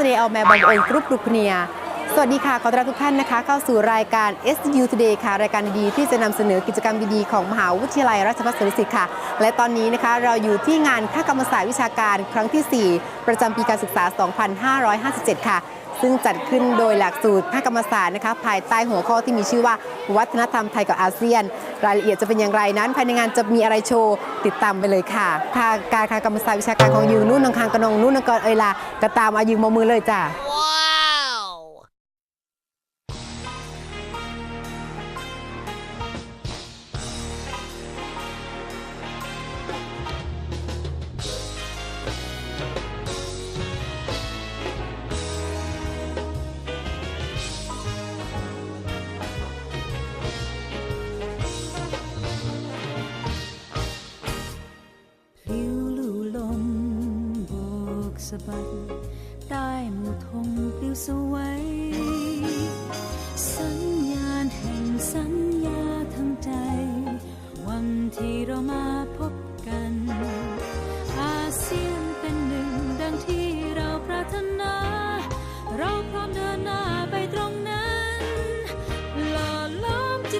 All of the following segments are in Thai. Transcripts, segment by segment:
ตุสเดย์เอาแมบองเอิญกรุ๊ปลูกเนียสวัสดีค่ะ ขอต้อนรับทุกท่านนะคะ เข้าสู่รายการ SU Today ค่ะ รายการดีๆที่จะนำเสนอกิจกรรมดีๆของมหาวิทยาลัยราชภัฏสวนดุสิตค่ะ และตอนนี้นะคะเราอยู่ที่งานค่ากรรมศาสตร์วิชาการครั้งที่ 4 ประจำปีการศึกษา 2557 ค่ะ ซึ่งจัดขึ้นโดยหลักสูตรภาคกรรมศาสตร์นะคะภายใต้หัวข้อที่มีชื่อว่า วัฒนธรรมไทยกับอาเซียน รายละเอียดจะเป็นอย่างไรนั้น ภายในงานจะมีอะไรโชว์ติดตามไปเลยค่ะทางการคากรรมศาสตร์วิชาการของยูนุ่นนังคางกระนองนุ่นนังกรเอยลากระตามอายุมมือเลยจ้า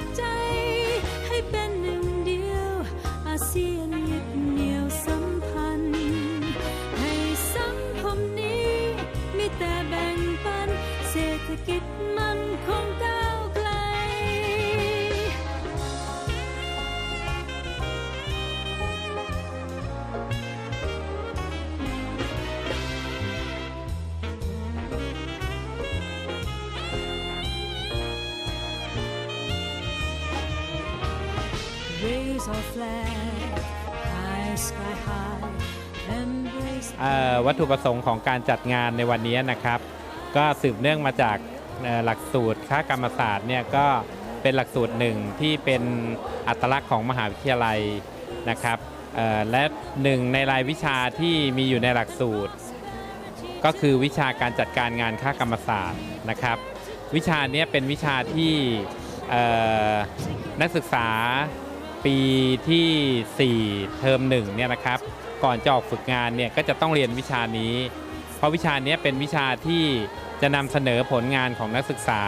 ล้อ วัตถุประสงค์ของการจัดงานในวันนี้นะครับ ก็สืบเนื่องมาจากหลักสูตรค้ากรรมศาสตร์เนี่ยก็เป็นหลักสูตรหนึ่งที่เป็นอัตลักษณ์ของมหาวิทยาลัยนะครับและหนึ่งในรายวิชาที่มีอยู่ในหลักสูตร ก็คือวิชาการจัดการงานค่ากรรมศาสตร์นะครับ วิชาเนี้เป็นวิชาที่นักศึกษาปีที่ 4 เทอมหนึ่งเนี่ยนะครับ ก่อนจะออกฝึกงานเนี่ยก็จะต้องเรียนวิชานี้ เพราะวิชานี้เป็นวิชาที่จะนำเสนอผลงานของนักศึกษา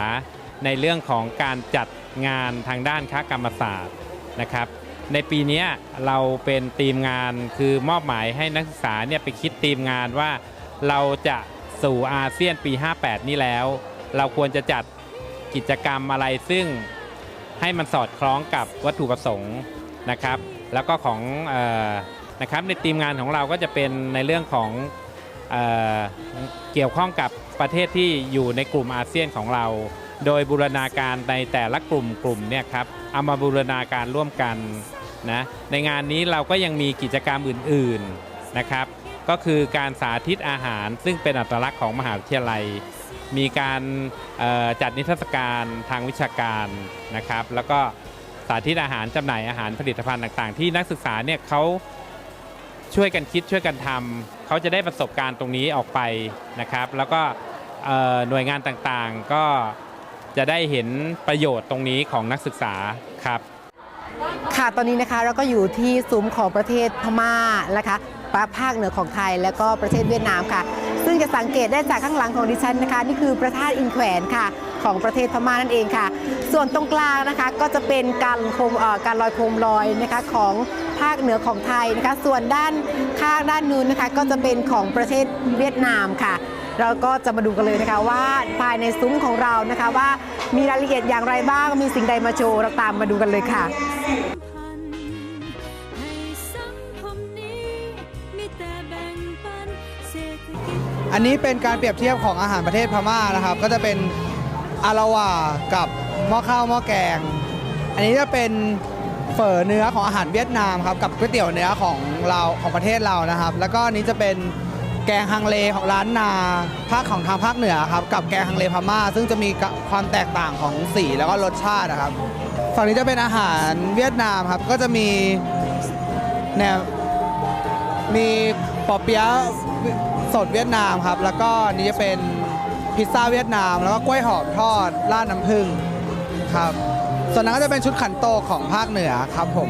ในเรื่องของการจัดงานทางด้านค้ากรรมศาสตร์นะครับ ในปีนี้เราเป็นทีมงานคือมอบหมายให้นักศึกษาเนี่ยไปคิดทีมงานว่าเราจะสู่อาเซียนปี 58 นี้แล้ว เราควรจะจัดกิจกรรมอะไรซึ่งให้มันสอดคล้องกับวัตถุประสงค์นะครับ แล้วก็ของอ นะครับในทีมงานของเราก็จะเป็นในเรื่องของเออเกี่ยวข้องกับประเทศที่อยู่ในกลุ่มอาเซียนของเรา โดยบูรณาการในแต่ละกลุ่มกลุ่มเนี่ยครับเอามาบูรณาการร่วมกันนะในงานนี้เราก็ยังมีกิจกรรมอื่นๆนะครับ ก็คือการสาธิตอาหาร ซึ่งเป็นอัตลักษณ์ของมหาวิทยาลัย มีการจัดนิทรรศการทางวิชาการนะครับ แล้วก็สาธิตอาหารจำหน่ายอาหารผลิตภัณฑ์ต่างๆ ที่นักศึกษาเนี่ยเขา ช่วยกันคิดช่วยกันทำเขาจะได้ประสบการณ์ตรงนี้ออกไปนะครับ แล้วก็หน่วยงานต่างๆก็จะได้เห็นประโยชน์ตรงนี้ของนักศึกษาครับ ค่ะตอนนี้นะคะเราก็อยู่ที่ซุ้มของประเทศพม่านะคะภาคเหนือของไทย แล้วก็ประเทศเวียดนามค่ะ ซึ่งจะสังเกตได้จากข้างหลังของดิฉันนะคะ นี่คือพระธาตุอินแขวนค่ะ ของประเทศพม่านั่นเองค่ะ ส่วนตรงกลางนะคะก็จะเป็นการโคมเอ่อการลอยโคมลอยนะคะของภาคเหนือของไทยนะคะ ส่วนด้านข้างด้านนู้นนะคะ ก็จะเป็นของประเทศเวียดนามค่ะ เราก็จะมาดูกันเลยนะคะว่าภายในซุ้มของเรานะคะว่ามีรายละเอียดอย่างไรบ้างมีสิ่งใดมาโชว์เราตามมาดูกันเลยค่ะพันธ์ให้สังคมนี้มีแต่แบ่งปันเศรษฐกิจอันนี้เป็นการเปรียบเทียบของอาหารประเทศพม่านะครับ ก็จะเป็น อาลาวากับหม้อข้าวหม้อแกง อันนี้จะเป็นเฝอเนื้อของอาหารเวียดนามครับกับก๋วยเตี๋ยวเนื้อของเราของประเทศเรานะครับ แล้วก็นี้จะเป็นแกงฮังเลของร้านนาภาคของทางภาคเหนือครับกับแกงฮังเลพม่า ซึ่งจะมีความแตกต่างของสีแล้วก็รสชาตินะครับฝั่งนี้จะเป็นอาหารเวียดนามครับก็จะมีแนวมีปอเปี๊ยะสดเวียดนามครับ แล้วก็นนี้จะเป็น พิซซ่าเวียดนาม แล้วก็กล้วยหอมทอดราดน้ำผึ้งครับ ส่วนนั้นก็จะเป็นชุดขันโตของภาคเหนือครับผม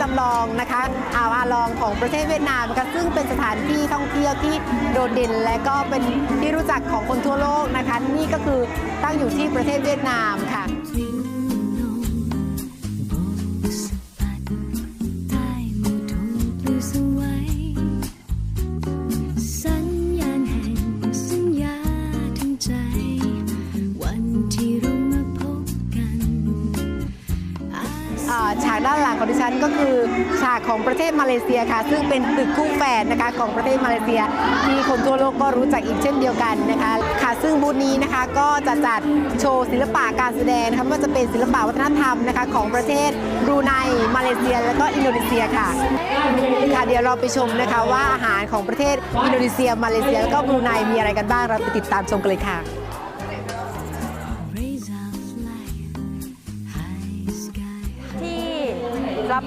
จำลองนะคะอ่าวอาลองของประเทศเวียดนามนะคะซึ่งเป็นสถานที่ท่องเที่ยวที่โดดเด่น และก็เป็นที่รู้จักของคนทั่วโลกนะคะ นี่ก็คือตั้งอยู่ที่ประเทศเวียดนามค่ะ ฉากของประเทศมาเลเซียค่ะ ซึ่งเป็นตึกคู่แฝดนะคะของประเทศมาเลเซีย ที่คนทั่วโลกก็รู้จักอีกเช่นเดียวกันนะคะค่ะซึ่งบูธนี้นะคะก็จะจัดโชว์ศิลปะการแสดงนะคะไม่ว่าจะเป็นศิลปะวัฒนธรรมนะคะของประเทศบรูไนมาเลเซีย และก็อินโดนีเซียค่ะค่ะเดี๋ยวเราไปชมนะคะว่าอาหารของประเทศอินโดนีเซีย มาเลเซีย แล้วก็บรูไนมีอะไรกันบ้างเราไปติดตามชมกันเลยค่ะ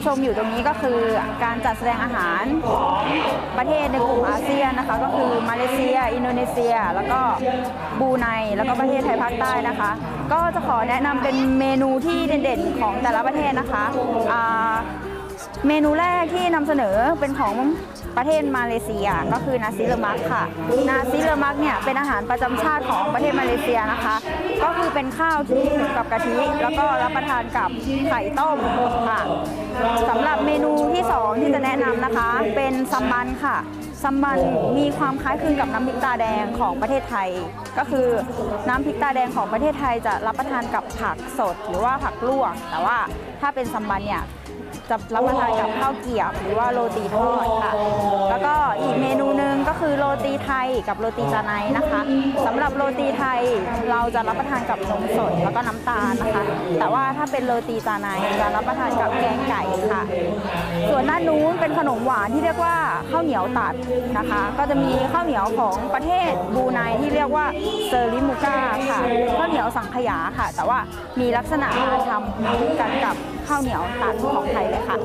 ชมอยู่ตรงนี้ก็คือการจัดแสดงอาหารของประเทศในกลุ่มอาเซียนนะคะ ก็คือมาเลเซีย อินโดนีเซีย แล้วก็บูไนแล้วก็ประเทศไทยภาคใต้นะคะ ก็จะขอแนะนำเป็นเมนูที่เด่นๆของแต่ละประเทศนะคะเมนูแรกที่นำเสนอเป็นของ ประเทศมาเลเซียก็คือนาซิเลมักค่ะนาซิเลมักเนี่ยเป็นอาหารประจำชาติของประเทศมาเลเซียนะคะ ก็คือเป็นข้าวที่หุงกับกะทิแล้วก็รับประทานกับไข่ต้มค่ะสำหรับเมนูที่สองที่จะแนะนำนะคะ เป็นซัมบันค่ะซัมบันมีความคล้ายคลึงกับน้ำพริกตาแดงของประเทศไทย ก็คือน้ำพริกตาแดงของประเทศไทยจะรับประทานกับผักสดหรือว่าผักลวก แต่ว่าถ้าเป็นซัมบันเนี่ย จะรับประทานกับข้าวเกรี๊ยวหรือว่าโรตีทอดค่ะ แล้วก็อีกเมนูหนึ่งก็คือโรตีไทยกับโรตีจาไนนะคะสำหรับโรตีไทยเราจะรับประทานกับนมสดแล้วก็น้ำตาลนะคะ แต่ว่าถ้าเป็นโรตีจาไนจะรับประทานกับแกงไก่ค่ะ ส่วนด้านนู้นเป็นขนมหวานที่เรียกว่าข้าวเหนียวตัดนะคะ ก็จะมีข้าวเหนียวของประเทศบูไนที่เรียกว่าเซอร์ลิมูกาค่ะข้าวเหนียวสังขยาค่ะ แต่ว่ามีลักษณะการทำกันกับ ข้าวเหนียวตัดของไทยเลยค่ะ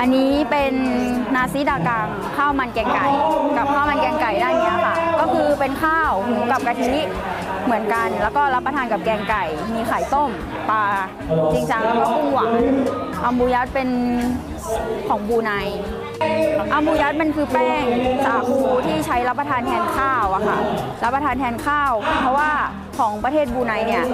อันนี้เป็นนาซิดากังข้าวมันแกงไก่ กับข้าวมันแกงไก่ด้านนี้ค่ะ ก็คือเป็นข้าวหุงกับกะทิเหมือนกัน แล้วก็รับประทานกับแกงไก่ มีไข่ต้มปลาจริงจังแล้วก็กุ้งหวานอัมบูยัดเป็นของบูไนอัมบูยัดมันคือแป้งสาคูที่ใช้รับประทานแทนข้าวอะค่ะ รับประทานแทนข้าว เพราะว่า ของประเทศบูไนเนี่ย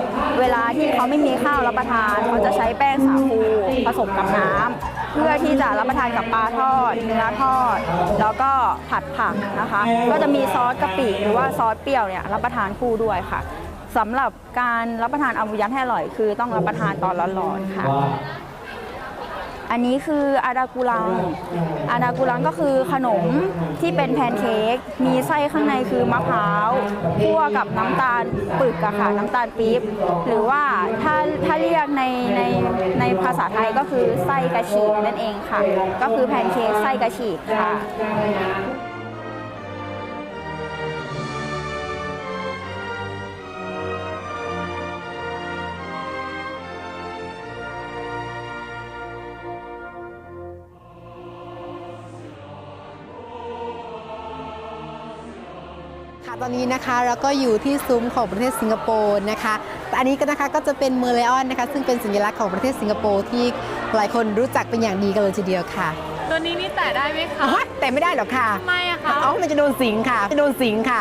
เวลาที่เขาไม่มีข้าวรับประทานเขาจะใช้แป้งสาคูผสมกับน้ำเพื่อที่จะรับประทานกับปลาทอดเนื้อทอด แล้วก็ผัดผักนะคะ ก็จะมีซอสกะปิหรือว่าซอสเปรี้ยวเนี่ยรับประทานคู่ด้วยค่ะสำหรับการรับประทานอาบุยันให้อร่อยคือต้องรับประทานตอนร้อนๆค่ะ อันนี้คืออาดากุลัง อาดากุลังก็คือขนมที่เป็นแพนเค้ก มีไส้ข้างในคือมะพร้าวคั่วกับน้ำตาลปึกอะค่ะ น้ำตาลปี๊บ หรือว่าถ้าถ้าเรียกในในในภาษาไทยก็คือไส้กระฉีกนั่นเองค่ะ ก็คือแพนเค้กไส้กระฉีกค่ะ นนี้นะคะเราก็อยู่ที่ซุ้มของประเทศสิงคโปร์นะคะแต่อันนี้ก็นะคะก็จะเป็นเมอร์เลออนนะคะ ซึ่งเป็นสัญลักษณ์ของประเทศสิงคโปร์ที่หลายคนรู้จักเป็นอย่างดีกันเลยทีเดียวค่ะ ตัวนี้นี่แตะได้ไหมคะอ๋อแต่ไม่ได้หรอกค่ะทำไมอะคะอ๋อมันจะโดนสิงค่ะจะโดนสิงค่ะ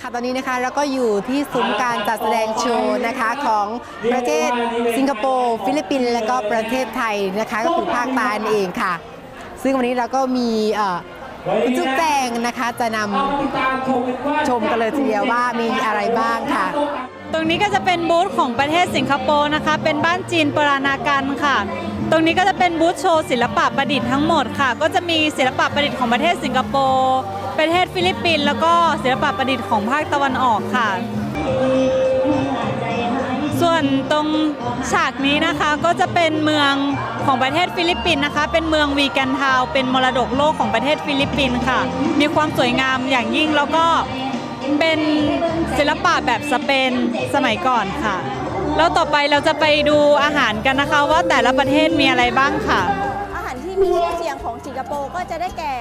ค่ะตอนนี้นะคะเราก็อยู่ที่ซุ้มการจัดแสดงโชว์นะคะของประเทศสิงคโปร์ฟิลิปปินส์และก็ประเทศไทยนะคะก็คือภาคใต้นั่นเองค่ะ ซึ่งวันนี้เราก็มีคุณจุ๊บแจงนะคะจะนำชมกันเลยทีเดียวว่ามีอะไรบ้างค่ะ ตรงนี้ก็จะเป็นบูธของประเทศสิงคโปร์นะคะ เป็นบ้านจีนปรานากันค่ะ ตรงนี้ก็จะเป็นบูธโชว์ศิลปะประดิษฐ์ทั้งหมดค่ะ ก็จะมีศิลปะประดิษฐ์ของประเทศสิงคโปร์ประเทศฟิลิปปินส์แล้วก็ศิลปะประดิษฐ์ของภาคตะวันออกค่ะ ส่วนตรงฉากนี้นะคะก็จะเป็นเมืองของประเทศฟิลิปปินส์นะคะ เป็นเมืองวีแกนทาวเป็นมรดกโลกของประเทศฟิลิปปินส์ค่ะ มีความสวยงามอย่างยิ่งแล้วก็เป็นศิลปะแบบสเปนสมัยก่อนค่ะ แล้วต่อไปเราจะไปดูอาหารกันนะคะว่าแต่ละประเทศมีอะไรบ้างค่ะ อาหารที่มีชื่อเสียงของสิงคโปร์ก็จะได้แก่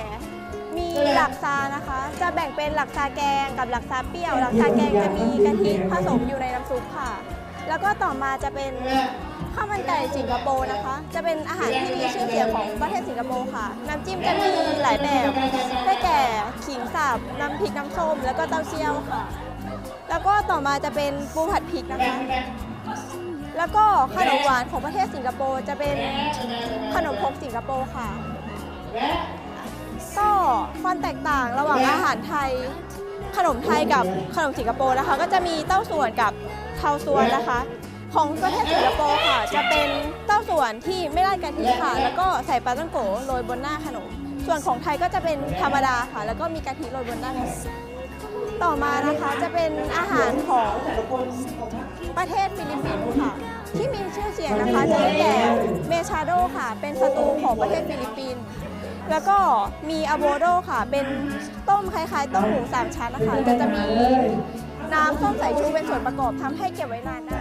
มีหลักซานะคะ จะแบ่งเป็นหลักซาแกงกับหลักซาเปรี้ยว หลักซาแกงจะมีกะทิผสมอยู่ในน้ำซุปค่ะ แล้วก็ต่อมาจะเป็นข้าวมันไก่สิงคโปร์นะคะ จะเป็นอาหารที่มีชื่อเสียงของประเทศสิงคโปร์ค่ะ น้ำจิ้มจะมีหลายแบบ ได้แก่ขิงสับ น้ำพริกน้ำส้ม แล้วก็เต้าเจี้ยวค่ะ แล้วก็ต่อมาจะเป็นปูผัดพริกนะคะ แล้วก็ขนมหวานของประเทศสิงคโปร์จะเป็นขนมครกสิงคโปร์ค่ะ ก็ความแตกต่างระหว่างอาหารไทย ขนมไทยกับขนมสิงคโปร์นะคะ ก็จะมีเต้าส่วนกับ เทาวส่วนนะคะ ของประเทศสิงคโปร์ค่ะ จะเป็นเต้าส่วนที่ไม่ราดกะทิค่ะ แล้วก็ใส่ปลาต้องโกโรยบนหน้าขนม ส่วนของไทยก็จะเป็นธรรมดาค่ะ แล้วก็มีกะทิโรยบนหน้าขนมต่อมานะคะจะเป็นอาหารของประเทศฟิลิปปินส์ค่ะ ที่มีชื่อเสียงนะคะจะได้แก่เมชาโดค่ะ เป็นสตูของประเทศฟิลิปปินส์แล้วก็มีอะโวโดค่ะ เป็นต้มคล้ายๆ ต้มหมูสามชั้นนะคะแต่จะมี น้ำส้มสายชูเป็นส่วนประกอบทำให้เก็บไว้นานได้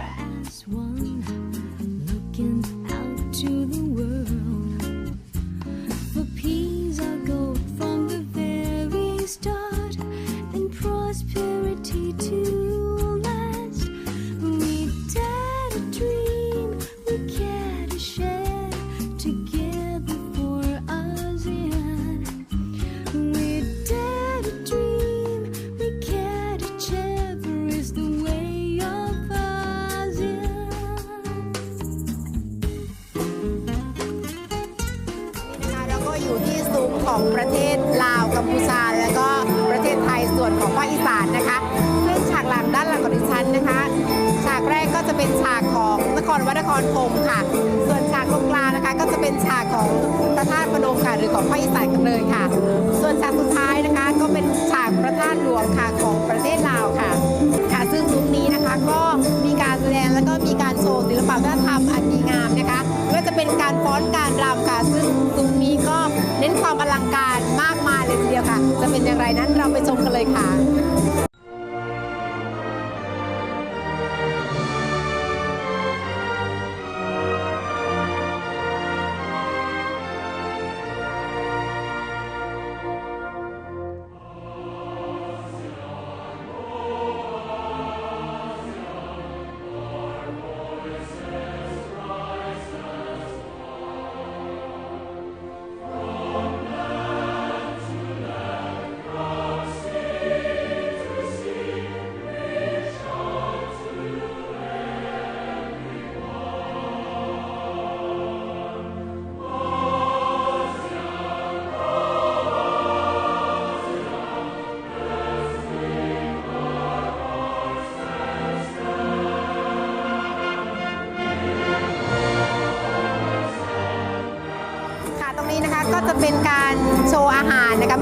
ลังการมากมายเลยทีเดียวค่ะ จะเป็นอย่างไรนั้นเราไปชมกันเลยค่ะค่ะ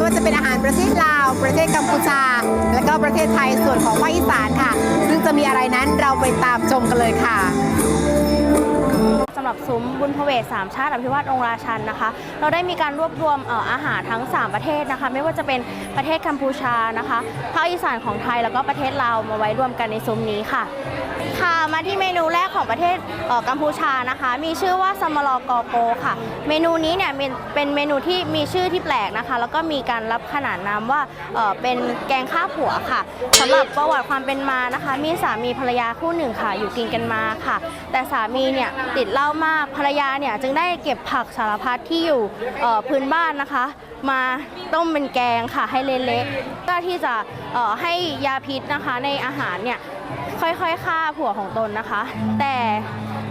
ว่าจะเป็นอาหารประเทศลาว ประเทศกัมพูชา และก็ประเทศไทยส่วนของภาคอีสานค่ะ ซึ่งจะมีอะไรนั้นเราไปตามชมกันเลยค่ะสำหรับซุ้มบุญพเวทสามชาติอภิวัตองราชันนะคะ เราได้มีการรวบรวมเอ่ออาหารทั้ง 3 ประเทศนะคะ ไม่ว่าจะเป็นประเทศกัมพูชานะคะภาคอีสานของไทยแล้วก็ประเทศลาวมาไว้รวมกันในซุ้มนี้ค่ะ ค่ะมาที่เมนูแรกของประเทศกัมพูชานะคะ มีชื่อว่าสมลอกอโกค่ะ เมนูนี้เนี่ยเป็นเมนูที่มีชื่อที่แปลกนะคะ แล้วก็มีการรับขนานนามว่าเป็นแกงข้าวผัวค่ะสำหรับประวัติความเป็นมานะคะ มีสามีภรรยาคู่หนึ่งค่ะ อยู่กินกันมาค่ะ แต่สามีเนี่ยติดเหล้ามากภรรยาเนี่ยจึงได้เก็บผักสารพัดที่อยู่พื้นบ้านนะคะ มาต้มเป็นแกงค่ะให้เละๆเพื่อที่จะให้ยาพิษนะคะในอาหารเนี่ย ค่อยๆฆ่าผัวของตนนะคะ แต่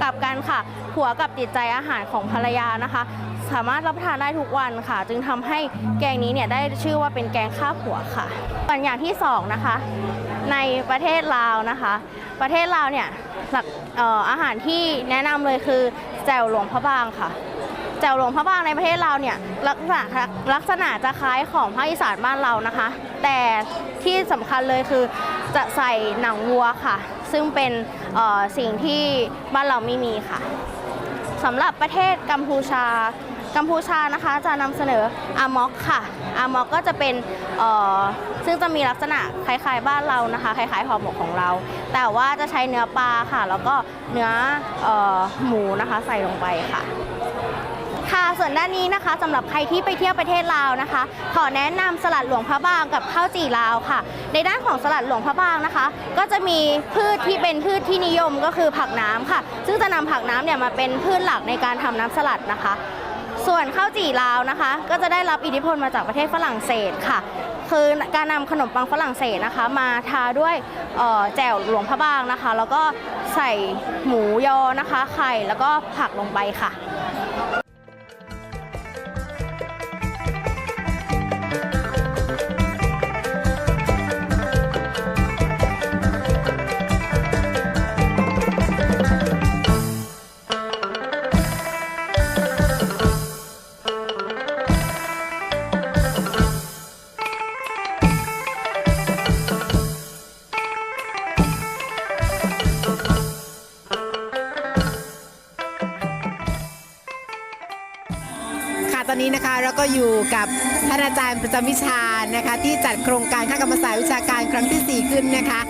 กลับกันค่ะ ผัวกลับติดใจอาหารของภรรยานะคะ สามารถรับประทานได้ทุกวันค่ะ จึงทำให้แกงนี้เนี่ยได้ชื่อว่าเป็นแกงฆ่าผัวค่ะส่วนอย่างที่สองนะคะ ในประเทศลาวนะคะ ประเทศลาวเนี่ยหลักเอ่ออาหารที่แนะนำเลยคือแจ่วหลวงพระบางค่ะแจ่วหลวงพระบางในประเทศเราวเนี่ยลักษณะลักษณะจะคล้ายของภาคอีสานบ้านเรานะคะ แต่ที่สำคัญเลยคือ จะใส่หนังวัวค่ะ ซึ่งเป็นสิ่งที่บ้านเราไม่มีค่ะสำหรับประเทศกัมพูชา กัมพูชานะคะจะนำเสนออาม็อกค่ะอาม็อกก็จะเป็นซึ่งจะมีลักษณะคล้ายๆบ้านเรานะคะ คล้ายๆห่อหมกของเรา แต่ว่าจะใช้เนื้อปลาค่ะ แล้วก็เนื้ออหมูนะคะใส่ลงไปค่ะ ค่ะส่วนด้านนี้นะคะสำหรับใครที่ไปเที่ยวประเทศลาวนะคะ ขอแนะนำสลัดหลวงพระบางกับข้าวจี่ลาวค่ะ ในด้านของสลัดหลวงพระบางนะคะ ก็จะมีพืชที่เป็นพืชที่นิยมก็คือผักน้ำค่ะ ซึ่งจะนำผักน้ำเนี่ยมาเป็นพืชหลักในการทำน้ำสลัดนะคะ ส่วนข้าวจี่ลาวนะคะ ก็จะได้รับอิทธิพลมาจากประเทศฝรั่งเศสค่ะ คือการนำขนมปังฝรั่งเศสนะคะ มาทาด้วยแจ่วหลวงพระบางนะคะ แล้วก็ใส่หมูยอนะคะ ไข่แล้วก็ผักลงไปค่ะ นนี้นะคะเราก็อยู่กับท่านอาจารย์ประจำวิชานะคะ ที่จัดโครงการค่ากรรมศาสตร์วิชาการครั้งที่ 4 ขึ้นนะคะ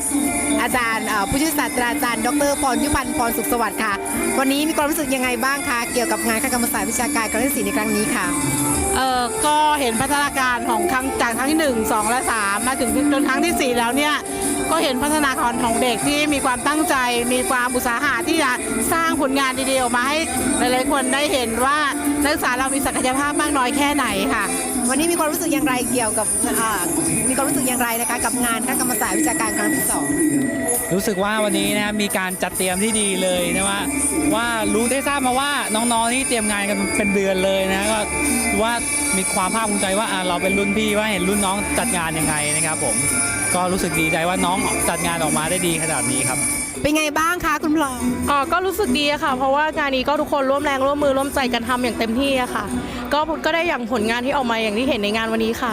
อาจารย์ผู้ช่วยศาสตราจารย์ ดรพรยุพันธ์พรสุขสวัสดิ์ค่ะ วันนี้มีความรู้สึกยังไงบ้างคะเกี่ยวกับงานค่ากรรมศาสตร์วิชาการครั้งที่4ในครั้งนี้ค่ะเออก็เห็นพัฒนาการของครั้งจากครั้งที่ 1 2 และ 3 มาถึงจนครั้งทีสี่4 แล้วเนี่ย ก็เห็นพัฒนาการของเด็กที่มีความตั้งใจ มีความอุตสาหะที่จะสร้างผลงานดีๆออกมาให้หลายๆคนได้เห็นว่านักศึกษาเรามีศักยภาพมากน้อยแค่ไหนค่ะ วันนี้มีความรู้สึกอย่างไรเกี่ยวกับอ่ามีความรู้สึกอย่างไรนะคะกับงานค่ากรรมศาสตร์วิชาการครั้งที่สองรู้สึกว่าวันนี้นะครับมีการจัดเตรียมที่ดีเลยนะว่าว่ารู้ได้ทราบมาว่าน้องๆที่เตรียมงานกันเป็นเดือนเลยนะก็ว่ามีความภาคภูมิใจว่าอะเราเป็นรุ่นพี่ว่าเห็นรุ่นน้องจัดงานยังไงนะครับผม ก็รู้สึกดีใจว่าน้องจัดงานออกมาได้ดีขนาดนี้ครับ เป็นไงบ้างคะคุณพลอยอ๋อก็รู้สึกดีอะค่ะ เพราะว่างานนี้ก็ทุกคนร่วมแรงร่วมมือร่วมใจกันทำอย่างเต็มที่อะค่ะ ก็ก็ได้อย่างผลงานที่ออกมาอย่างที่เห็นในงานวันนี้ค่ะ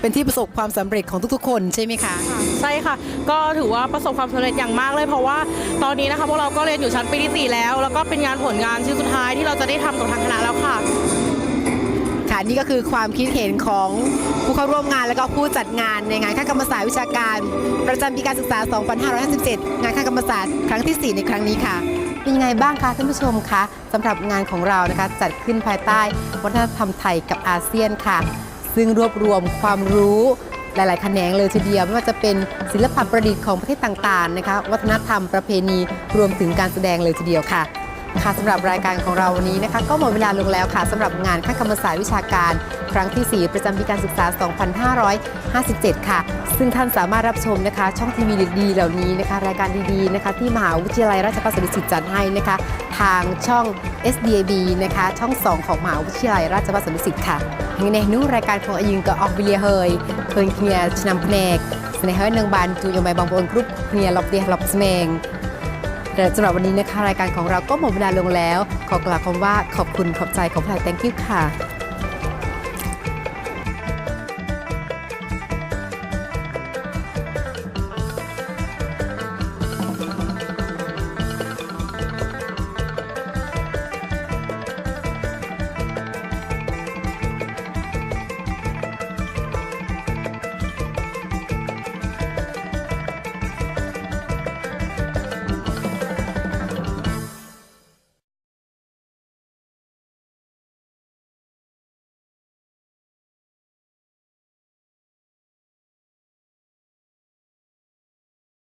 เป็นที่ประสบความสำเร็จของทุกๆ คนใช่ไหมคะ ใช่ค่ะ ก็ถือว่าประสบความสำเร็จอย่างมากเลย เพราะว่าตอนนี้นะคะพวกเราก็เรียนอยู่ชั้นปีที่4แล้ว แล้วก็เป็นงานผลงานชิ้นสุดท้ายที่เราจะได้ทำกับทางคณะแล้วค่ะ ค่ะนี่ก็คือความคิดเห็นของ ผู้เข้าร่วมงานและก็ผู้จัดงานในงานค่ากรรมศาสตร์วิชาการ ประจำปีการศึกษา 2557 งานค่ากรรมศาสตร์ครั้งที่ 4 ในครั้งนี้ค่ะ เป็นยังไงบ้างคะท่านผู้ชมคะสำหรับงานของเรานะคะจัดขึ้นภายใต้วัฒนธรรมไทยกับอาเซียนค่ะ ซึ่งรวบรวมความรู้หลาย ๆ แขนงเลยทีเดียวไม่ว่าจะเป็นศิลปะประดิษฐ์ของประเทศต่าง ๆ นะคะ วัฒนธรรมประเพณีรวมถึงการแสดงเลยทีเดียวค่ะ ค่ะสำหรับรายการของเราวันนี้นะคะก็หมดเวลาลงแล้วค่ะสำหรับงานค่ากรรมศาสตร์วิชาการ ครั้งที่ 4 ประจำปีการศึกษา 2557 ค่ะ ซึ่งท่านสามารถรับชมนะคะ ช่องทีวีดีๆเหล่านี้นะคะ รายการดีๆนะคะที่มหาวิทยาลัยราชภัฏสดุสิตจัดให้นะคะ ทางช่อง SDAB นะคะ ช่อง 2 ของมหาวิทยาลัยราชภัฏสดุสิตค่ะยังในนู้รายการของอายิงก็ออกวิเลียเฮยเพิ่นเคลียร์ชนำแผนกสในเฮยเนืองบานจูยมใบบางบอนกรุ๊ปเคลียร์ลอบเดียลอบสเมง แต่สำหรับวันนี้นะคะ รายการของเราก็หมดเวลาลงแล้ว ขอกล่าวคำว่าขอบคุณขอบใจของพลายแตงกิ้วค่ะ